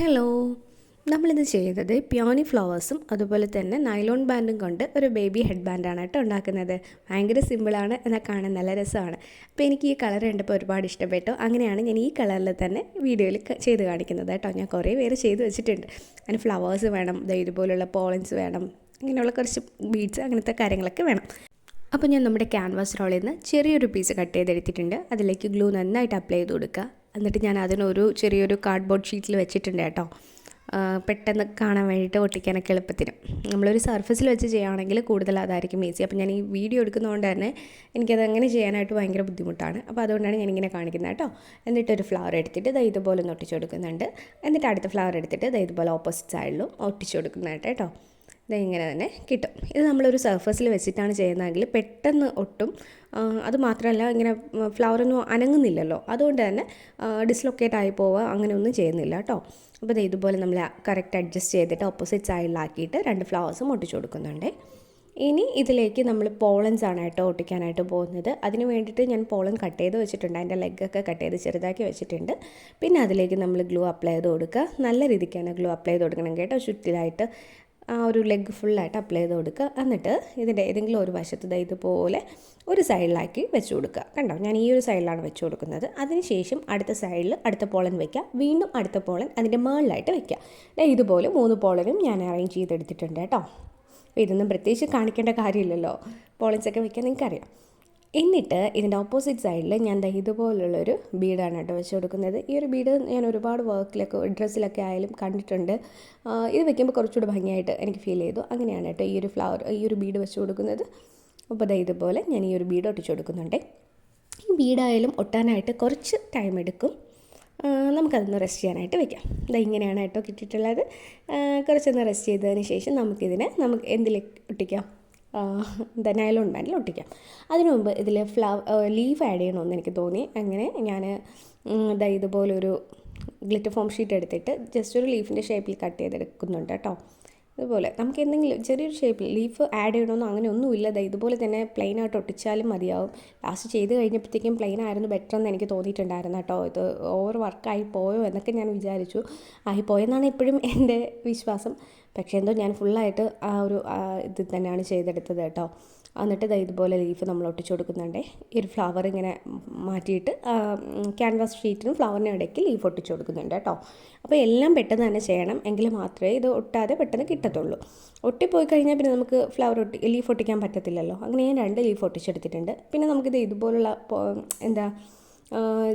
Hello നമ്മളിത് ചെയ്യുന്നത് പ്യോണി ഫ്ലവേഴ്സും അതുപോലെ തന്നെ നൈലോൺ ബാൻഡും കൊണ്ട് ഒരു ബേബി ഹെഡ് ബാൻഡാണ് കേട്ടോ ഉണ്ടാക്കുന്നത്. ഭയങ്കര സിമ്പിളാണ് എന്നാൽ കാണാൻ നല്ല രസമാണ്. അപ്പോൾ എനിക്ക് ഈ കളർ കണ്ടപ്പോൾ ഒരുപാട് ഇഷ്ടപ്പെട്ടു. അങ്ങനെയാണ് ഞാൻ ഈ കളറിൽ തന്നെ വീഡിയോയിൽ ചെയ്ത് കാണിക്കുന്നത് കേട്ടോ. ഞാൻ കുറേ പേര് ചെയ്ത് വെച്ചിട്ടുണ്ട്. അതിന് ഫ്ലവേഴ്സ് വേണം ഇതുപോലുള്ള പോളൻസ് വേണം ഇങ്ങനെയുള്ള കുറച്ച് ബീഡ്സ് അങ്ങനത്തെ കാര്യങ്ങളൊക്കെ വേണം. അപ്പോൾ ഞാൻ നമ്മുടെ ക്യാൻവാസ് റോളിൽ നിന്ന് ചെറിയൊരു പീസ് കട്ട് ചെയ്തെടുത്തിട്ടുണ്ട്. അതിലേക്ക് ഗ്ലൂ നന്നായിട്ട് അപ്ലൈ ചെയ്ത് കൊടുക്കുക. എന്നിട്ട് ഞാൻ അതിനൊരു ചെറിയൊരു കാർഡ്ബോർഡ് ഷീറ്റിൽ വെച്ചിട്ടുണ്ട് കേട്ടോ. പെട്ടെന്ന് കാണാൻ വേണ്ടിയിട്ട് ഒട്ടിക്കാനൊക്കെ എളുപ്പത്തിന്. നമ്മളൊരു സർഫസിൽ വെച്ച് ചെയ്യുകയാണെങ്കിൽ കൂടുതൽ അതായിരിക്കും ഈസി അപ്പോൾ ഞാൻ ഈ വീഡിയോ എടുക്കുന്നതുകൊണ്ട് തന്നെ എനിക്കത് അങ്ങനെ ചെയ്യാനായിട്ട് ഭയങ്കര ബുദ്ധിമുട്ടാണ്. അപ്പോൾ അതുകൊണ്ടാണ് ഞാനിങ്ങനെ കാണിക്കുന്നത് കേട്ടോ. എന്നിട്ടൊരു ഫ്ലവർ എടുത്തിട്ട് ദാ ഇതുപോലെ ഒന്ന് ഒട്ടിച്ചു കൊടുക്കുന്നുണ്ട്. എന്നിട്ട് അടുത്ത ഫ്ലവർ എടുത്തിട്ട് ദാ ഇതുപോലെ ഓപ്പോസിറ്റ് സൈഡിലും ഒട്ടിച്ചു കൊടുക്കുന്നതായിട്ട് കേട്ടോ. ഇത് ഇങ്ങനെ തന്നെ കിട്ടും. ഇത് നമ്മളൊരു സർഫസിൽ വെച്ചിട്ടാണ് ചെയ്യുന്നതെങ്കിൽ പെട്ടെന്ന് ഒട്ടും അത് മാത്രമല്ല ഇങ്ങനെ ഫ്ലവറൊന്നും അനങ്ങുന്നില്ലല്ലോ. അതുകൊണ്ട് തന്നെ ഡിസ്ലൊക്കേറ്റ് ആയി പോവുക അങ്ങനെയൊന്നും ചെയ്യുന്നില്ല കേട്ടോ അപ്പോൾ ദേ ഇതുപോലെ നമ്മൾ കറക്റ്റ് അഡ്ജസ്റ്റ് ചെയ്തിട്ട് ഓപ്പോസിറ്റ് സൈഡിലാക്കിയിട്ട് രണ്ട് ഫ്ലവേഴ്സും ഒട്ടിച്ചു കൊടുക്കുന്നുണ്ട്. ഇനി ഇതിലേക്ക് നമ്മൾ പോളൻസ് ആണ് കേട്ടോ ഒട്ടിക്കാനായിട്ട് പോകുന്നത്. അതിന് വേണ്ടിയിട്ട് ഞാൻ പോളൻ കട്ട് ചെയ്ത് വെച്ചിട്ടുണ്ട്. അതിന്റെ ലെഗൊക്കെ കട്ട് ചെയ്ത് ചെറുതാക്കി വെച്ചിട്ടുണ്ട്. പിന്നെ അതിലേക്ക് നമ്മൾ ഗ്ലൂ അപ്ലൈ ചെയ്ത് കൊടുക്കുക. നല്ല രീതിക്കാണ് ഗ്ലൂ അപ്ലൈ ചെയ്ത് കൊടുക്കണം കേട്ടോ. ചുറ്റിലായിട്ട് ആ ഒരു ലെഗ് ഫുള്ളായിട്ട് അപ്ലൈ ചെയ്ത് കൊടുക്കുക. എന്നിട്ട് ഇതിന്റെ ഏതെങ്കിലും ഒരു വശത്ത് ഇതുപോലെ ഒരു സൈഡിലാക്കി വെച്ച് കൊടുക്കുക. കണ്ടോ? ഞാൻ ഈ ഒരു സൈഡിലാണ് വെച്ച് കൊടുക്കുന്നത്. അതിനുശേഷം അടുത്ത സൈഡിൽ അടുത്ത പോളൻ വയ്ക്കുക വീണ്ടും അടുത്ത പോളൻ അതിന്റെ മുകളിലായിട്ട് വയ്ക്കുക ഇതുപോലെ മൂന്ന് പോളനും ഞാൻ അറേഞ്ച് ചെയ്തെടുത്തിട്ടുണ്ട് കേട്ടോ. അപ്പോൾ ഇതൊന്നും പ്രത്യേകിച്ച് കാണിക്കേണ്ട കാര്യമില്ലല്ലോ. പോളൻസൊക്കെ വെക്കാൻ നിങ്ങൾക്കറിയാം. എന്നിട്ട് ഇതിന്റെ ഓപ്പോസിറ്റ് സൈഡിൽ ഞാൻ ദാ ഇതുപോലുള്ളൊരു ബീഡാണ് കേട്ടോ വെച്ച് കൊടുക്കുന്നത്. ഈ ഒരു ബീഡ് ഞാൻ ഒരുപാട് വർക്കിലൊക്കെ ഡ്രസ്സിലൊക്കെ ആയാലും കണ്ടിട്ടുണ്ട്. ഇത് വെക്കുമ്പോൾ കുറച്ചുകൂടി ഭംഗിയായിട്ട് എനിക്ക് ഫീൽ ചെയ്തു. അങ്ങനെയാണ് കേട്ടോ ഈ ഒരു ഫ്ലവർ ഈ ഒരു ബീഡ് വെച്ച് കൊടുക്കുന്നത്. അപ്പോൾ ദാ ഇതുപോലെ ഞാൻ ഈ ഒരു ബീഡ് ഒട്ടിച്ചു കൊടുക്കുന്നുണ്ട്. ഈ ബീഡായാലും ഒട്ടാനായിട്ട് കുറച്ച് ടൈം എടുക്കും. നമുക്കതൊന്ന് റെസ്റ്റ് ചെയ്യാനായിട്ട് വെക്കാം. ഇതാ ഇങ്ങനെയാണ് കേട്ടോ കിട്ടിയിട്ടുള്ളത്. കുറച്ചൊന്ന് റെസ്റ്റ് ചെയ്തതിന് ശേഷം നമുക്കിതിനെ നമുക്ക് എന്തിലേക്ക് ഒട്ടിക്കാം? എന്താ നൈലോൺ ബാൻഡിൽ ഒട്ടിക്കാം. അതിനു മുമ്പ് ഇതിൽ ഫ്ലവർ ലീഫ് ആഡ് ചെയ്യണമെന്ന് എനിക്ക് തോന്നി. അങ്ങനെ ഞാൻ ഇതാ ഇതുപോലൊരു ഗ്ലിറ്റർ ഫോം ഷീറ്റ് എടുത്തിട്ട് ജസ്റ്റ് ഒരു ലീഫിന്റെ ഷേപ്പിൽ കട്ട് ചെയ്തെടുക്കുന്നുണ്ട് കേട്ടോ. ഇതുപോലെ നമുക്ക് എന്തെങ്കിലും ചെറിയൊരു ഷേപ്പിൽ ലീഫ് ആഡ് ചെയ്യണമെന്നോ അങ്ങനെ ഒന്നുമില്ല. ദാ ഇതുപോലെ തന്നെ പ്ലെയിൻ ആയിട്ട് ഒട്ടിച്ചാലും മതിയാവും. ലാസ്റ്റ് ചെയ്ത് കഴിഞ്ഞപ്പോഴത്തേക്കും പ്ലെയിൻ ആയിരുന്നു ബെറ്റർ എന്ന് എനിക്ക് തോന്നിയിട്ടുണ്ടായിരുന്നു കേട്ടോ. ഇത് ഓവർ വർക്കായി പോയോ എന്നൊക്കെ ഞാൻ വിചാരിച്ചു. ആയി പോയെന്നാണ് ഇപ്പോഴും എന്റെ വിശ്വാസം. പക്ഷേ എന്തോ ഞാൻ ഫുള്ളായിട്ട് ആ ഒരു ഇത് തന്നെയാണ് ചെയ്തെടുത്തത് കേട്ടോ. എന്നിട്ട് ഇത് ഇതുപോലെ ലീഫ് നമ്മൾ ഒട്ടിച്ചു കൊടുക്കുന്നുണ്ടേ. ഈ ഒരു ഫ്ലവർ ഇങ്ങനെ മാറ്റിയിട്ട് ക്യാൻവാസ് ഷീറ്റിനും ഫ്ലവറിനും ഇടയ്ക്ക് ലീഫ് ഒട്ടിച്ചു കൊടുക്കുന്നുണ്ട് കേട്ടോ. അപ്പോൾ എല്ലാം പെട്ടെന്ന് തന്നെ ചെയ്യണം. എങ്കിൽ മാത്രമേ ഇത് ഒട്ടാതെ പെട്ടെന്ന് കിട്ടത്തുള്ളൂ. ഒട്ടിപ്പോയി കഴിഞ്ഞാൽ പിന്നെ നമുക്ക് ഫ്ലവർ ഒട്ടി ലീഫ് ഒട്ടിക്കാൻ പറ്റത്തില്ലല്ലോ. അങ്ങനെ ഞാൻ രണ്ട് ലീഫ് ഒട്ടിച്ചെടുത്തിട്ടുണ്ട്. പിന്നെ നമുക്കിത് ഇതുപോലുള്ള എന്താ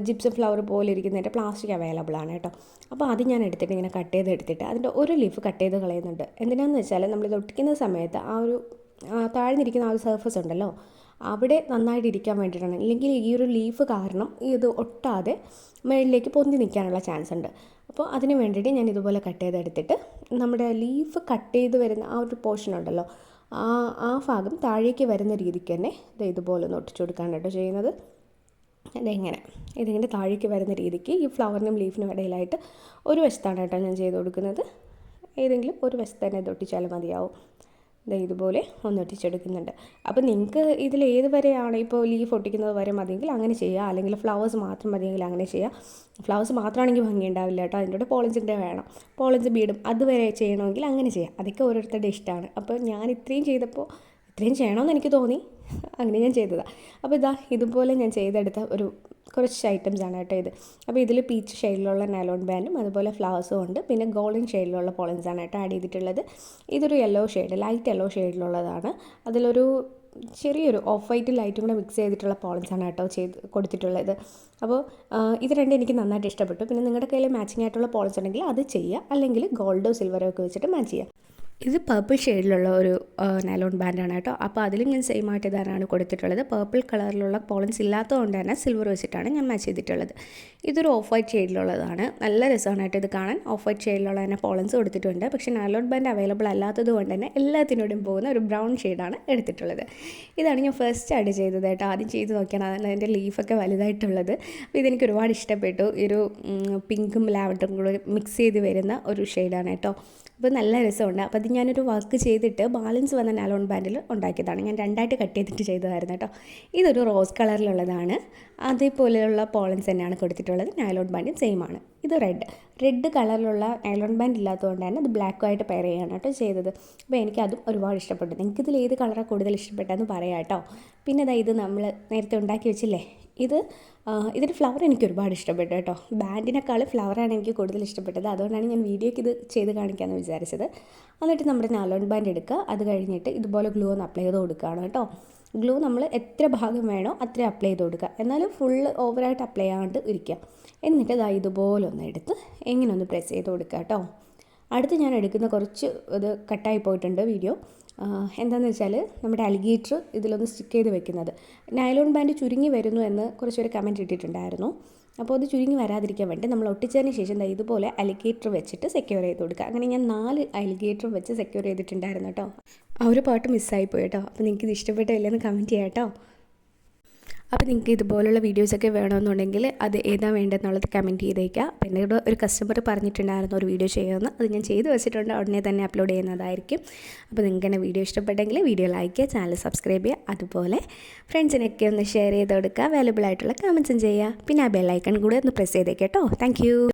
ജിപ്സം ഫ്ലവർ പോലെ ഇരിക്കുന്നതിന്റെ പ്ലാസ്റ്റിക് അവൈലബിൾ ആണ് കേട്ടോ. അപ്പോൾ അത് ഞാൻ എടുത്തിട്ട് ഇങ്ങനെ കട്ട് ചെയ്ത് എടുത്തിട്ട് അതിന്റെ ഒരു ലീഫ് കട്ട് ചെയ്ത് കളയുന്നുണ്ട്. എന്തിനാണെന്ന് വെച്ചാൽ നമ്മൾ ഇത് ഒട്ടിക്കുന്ന സമയത്ത് ആ ഒരു താഴ്ന്നിരിക്കുന്ന ആ ഒരു സർഫസ് ഉണ്ടല്ലോ അവിടെ നന്നായിട്ട് ഇരിക്കാൻ വേണ്ടിയിട്ടാണ്. ഇല്ലെങ്കിൽ ഈ ഒരു ലീഫ് കാരണം ഇത് ഒട്ടാതെ മേളിലേക്ക് പൊന്തി നിൽക്കാനുള്ള ചാൻസ് ഉണ്ട്. അപ്പോൾ അതിന് വേണ്ടിയിട്ട് ഞാൻ ഇതുപോലെ കട്ട് ചെയ്തെടുത്തിട്ട് നമ്മുടെ ലീഫ് കട്ട് ചെയ്ത് വരുന്ന ആ ഒരു പോർഷൻ ഉണ്ടല്ലോ ആ ആ ഭാഗം താഴേക്ക് വരുന്ന രീതിക്ക് തന്നെ ഇത് ഇതുപോലെ ഒന്ന് ഒട്ടിച്ചു കൊടുക്കാനായിട്ട് ചെയ്യുന്നത്. അതെങ്ങനെ ഇതിങ്ങനെ താഴേക്ക് വരുന്ന രീതിക്ക് ഈ ഫ്ലവറിനും ലീഫിനും ഇടയിലായിട്ട് ഒരു വശത്താണ് കേട്ടോ ഞാൻ ചെയ്ത് കൊടുക്കുന്നത്. ഏതെങ്കിലും ഒരു വശത്ത് തന്നെ ഇതൊട്ടിച്ചാലും മതിയാവും. ഇതുപോലെ ഒന്ന് ഒട്ടിച്ചെടുക്കുന്നുണ്ട്. അപ്പോൾ നിങ്ങൾക്ക് ഇതിൽ ഏത് വരെയാണ് ഇപ്പോൾ ലീഫ് ഒട്ടിക്കുന്നത് വരെ മതിയെങ്കിൽ അങ്ങനെ ചെയ്യുക. അല്ലെങ്കിൽ ഫ്ലവേഴ്സ് മാത്രം മതിയെങ്കിൽ അങ്ങനെ ചെയ്യുക. ഫ്ലവേഴ്സ് മാത്രമാണെങ്കിൽ ഭംഗി ഉണ്ടാവില്ല കേട്ടോ. അതിന്റെ കൂടെ പോളിഞ്ചിന്റെ വേണം. പോളിഞ്ച് ബീഡും അതുവരെ ചെയ്യണമെങ്കിൽ അങ്ങനെ ചെയ്യാം. അതൊക്കെ ഓരോരുത്തരുടെ ഇഷ്ടമാണ്. അപ്പോൾ ഞാൻ ഇത്രയും ചെയ്തപ്പോൾ ഇത്രയും ചെയ്യണമെന്ന് എനിക്ക് തോന്നി. അങ്ങനെ ഞാൻ ചെയ്തതാണ് അപ്പോൾ ഇതാ ഇതുപോലെ ഞാൻ ചെയ്തെടുത്ത ഒരു കുറച്ച് ഐറ്റംസ് ആണ് കേട്ടോ ഇത്. അപ്പോൾ ഇതിൽ പീച്ച് ഷെയ്ഡിലുള്ള നൈലോൺ ബാൻഡും അതുപോലെ ഫ്ലവേഴ്സും ഉണ്ട്. പിന്നെ ഗോൾഡൻ ഷെയ്ഡിലുള്ള പോളൻസ് ആണ് കേട്ടോ ആഡ് ചെയ്തിട്ടുള്ളത്. ഇതൊരു യെല്ലോ ഷെയ്ഡ് ലൈറ്റ് യെല്ലോ ഷെയ്ഡിലുള്ളതാണ് അതിലൊരു ചെറിയൊരു ഓഫ് വൈറ്റ് ലൈറ്റും കൂടെ മിക്സ് ചെയ്തിട്ടുള്ള പോളൻസ് ആണ് കേട്ടോ ചെയ്ത് കൊടുത്തിട്ടുള്ളത്. അപ്പോൾ ഇത് രണ്ടും എനിക്ക് നന്നായിട്ട് ഇഷ്ടപ്പെട്ടു. പിന്നെ നിങ്ങളുടെ കയ്യിൽ മാച്ചിങ് ആയിട്ടുള്ള പോളൻസ് ഉണ്ടെങ്കിൽ അത് ചെയ്യുക. അല്ലെങ്കിൽ ഗോൾഡോ സിൽവറോ ഒക്കെ വെച്ചിട്ട് മാച്ച് ചെയ്യുക. ഇത് പർപ്പിൾ ഷെയ്ഡിലുള്ള ഒരു നൈലോൺ ബാൻഡാണ് കേട്ടോ. അപ്പോൾ അതിലും ഞാൻ സെയിം ആയിട്ട് ഇതാരാണ് കൊടുത്തിട്ടുള്ളത്. പർപ്പിൾ കളറിലുള്ള പോളൻസ് ഇല്ലാത്തതുകൊണ്ട് തന്നെ സിൽവർ വെച്ചിട്ടാണ് ഞാൻ മാച്ച് ചെയ്തിട്ടുള്ളത്. ഇതൊരു ഓഫ് വൈറ്റ് ഷെയ്ഡിലുള്ളതാണ് നല്ല രസമാണ് കേട്ടോ ഇത് കാണാൻ. ഓഫ് വൈറ്റ് ഷെയ്ഡിലുള്ള തന്നെ പോളൻസ് കൊടുത്തിട്ടുണ്ട്. പക്ഷേ നൈലോൺ ബാൻഡ് അവൈലബിൾ അല്ലാത്തത് കൊണ്ട് തന്നെ എല്ലാത്തിനോടും പോകുന്ന ഒരു ബ്രൗൺ ഷെയ്ഡാണ് എടുത്തിട്ടുള്ളത്. ഇതാണ് ഞാൻ ഫസ്റ്റ് ആഡ് ചെയ്തത് കേട്ടോ. ആദ്യം ചെയ്ത് നോക്കിയാണ് അതാണ് അതിന്റെ ലീഫൊക്കെ വലുതായിട്ടുള്ളത്. അപ്പോൾ ഇതെനിക്ക് ഒരുപാട് ഇഷ്ടപ്പെട്ടു. ഒരു പിങ്കും ലാവൻഡറും കൂടെ മിക്സ് ചെയ്ത് വരുന്ന ഒരു ഷെയ്ഡാണ് കേട്ടോ. അപ്പോൾ നല്ല രസമുണ്ട്. അപ്പോൾ അത് ഞാനൊരു വർക്ക് ചെയ്തിട്ട് ബാലൻസ് വന്ന നാലോൺ ബാൻഡിൽ ഉണ്ടാക്കിയതാണ്. ഞാൻ രണ്ടായിട്ട് കട്ട് ചെയ്തിട്ട് ചെയ്തതായിരുന്നു കേട്ടോ ഇതൊരു റോസ് കളറിലുള്ളതാണ് അതേപോലെയുള്ള പോളൻസ് തന്നെയാണ് കൊടുത്തിട്ടുള്ളത്. നാലോൺ ബാൻഡും സെയിം ആണ്. ഇത് റെഡ്. റെഡ് കളറിലുള്ള ഐലോൺ ബാൻഡ് ഇല്ലാത്തതുകൊണ്ട് തന്നെ അത് ബ്ലാക്കുമായിട്ട് പെയർ ചെയ്യാണ് കേട്ടോ ചെയ്തത്. അപ്പോൾ എനിക്കതും ഒരുപാട് ഇഷ്ടപ്പെട്ടു. നിങ്ങൾക്കിതിൽ ഏത് കളറാണ് കൂടുതൽ ഇഷ്ടപ്പെട്ടതെന്ന് പറയാം കേട്ടോ. പിന്നെ അതാ ഇത് നമ്മൾ നേരത്തെ ഉണ്ടാക്കി വെച്ചില്ലേ? ഇത് ഇതിന്റെ ഫ്ലവർ എനിക്ക് ഒരുപാട് ഇഷ്ടപ്പെട്ടു കേട്ടോ. ബാൻഡിനേക്കാൾ ഫ്ലവറാണ് എനിക്ക് കൂടുതൽ ഇഷ്ടപ്പെട്ടത്. അതുകൊണ്ടാണ് ഞാൻ വീഡിയോയ്ക്ക് ഇത് ചെയ്ത് കാണിക്കാമെന്ന് വിചാരിച്ചത്. എന്നിട്ട് നമ്മുടെ നാലോൺ ബാൻഡ് എടുക്കുക. അത് കഴിഞ്ഞിട്ട് ഇതുപോലെ ഗ്ലൂ ഒന്ന് അപ്ലൈ ചെയ്ത് കൊടുക്കുകയാണ് കേട്ടോ. ഗ്ലൂ നമ്മൾ എത്ര ഭാഗം വേണോ അത്ര അപ്ലൈ ചെയ്ത് കൊടുക്കുക. എന്നാലും ഫുള്ള് ഓവറായിട്ട് അപ്ലൈ ചെയ്യാണ്ട് ഇരിക്കുക. എന്നിട്ട് ഇതാ ഇതുപോലെ ഒന്ന് എടുത്ത് എങ്ങനെ ഒന്ന് പ്രസ് ചെയ്ത് കൊടുക്കുക കേട്ടോ. അടുത്ത് ഞാൻ എടുക്കുന്ന കുറച്ച് ഇത് കട്ടായി പോയിട്ടുണ്ട് വീഡിയോ എന്താണെന്ന് വെച്ചാൽ നമ്മുടെ അലിഗേറ്റർ ഇതിലൊന്ന് സ്റ്റിക്ക് ചെയ്ത് വെക്കുന്നത്. നൈലോൺ ബാൻഡ് ചുരുങ്ങി വരുന്നു എന്ന് കുറച്ചൊരു കമന്റ് ഇട്ടിട്ടുണ്ടായിരുന്നു. അപ്പോൾ അത് ചുരുങ്ങി വരാതിരിക്കാൻ വേണ്ടി നമ്മൾ ഒട്ടിച്ചതിന് ശേഷം ഇതുപോലെ അലിഗേറ്റർ വെച്ചിട്ട് സെക്യൂർ ചെയ്ത് കൊടുക്കുക. അങ്ങനെ ഞാൻ നാല് അലിഗേറ്റർ വെച്ച് സെക്യൂർ ചെയ്തിട്ടുണ്ടായിരുന്നു കേട്ടോ. ആ ഒരു പാട്ട് മിസ്സായി പോയി കേട്ടോ അപ്പോൾ നിങ്ങൾക്ക് ഇത് ഇഷ്ടപ്പെട്ടില്ലെന്ന് കമന്റ് ചെയ്യാം കേട്ടോ അപ്പോൾ നിങ്ങൾക്ക് ഇതുപോലുള്ള വീഡിയോസൊക്കെ വേണമെന്നുണ്ടെങ്കിൽ അത് ഏതാ വേണ്ടതെന്നുള്ളത് കമന്റ് ചെയ്തേക്കാം. അപ്പോൾ എന്നോട് ഒരു കസ്റ്റമർ പറഞ്ഞിട്ടുണ്ടായിരുന്നു ഒരു വീഡിയോ ചെയ്യുമെന്ന്. അത് ഞാൻ ചെയ്ത് വെച്ചിട്ടുണ്ട്. ഉടനെ തന്നെ അപ്ലോഡ് ചെയ്യുന്നതായിരിക്കും. അപ്പോൾ നിങ്ങൾക്ക് എന്റെ വീഡിയോ ഇഷ്ടപ്പെട്ടെങ്കിൽ വീഡിയോ ലൈക്ക് ചെയ്യുക ചാനൽ സബ്സ്ക്രൈബ് ചെയ്യുക. അതുപോലെ ഫ്രണ്ട്സിനൊക്കെ ഒന്ന് ഷെയർ ചെയ്ത് കൊടുക്കുക. അവൈലബിൾ ആയിട്ടുള്ള കമൻസും ചെയ്യുക. പിന്നെ ആ ബെല്ലൈക്കൺ കൂടെ ഒന്ന് പ്രസ് ചെയ്തേക്കാം കേട്ടോ. താങ്ക്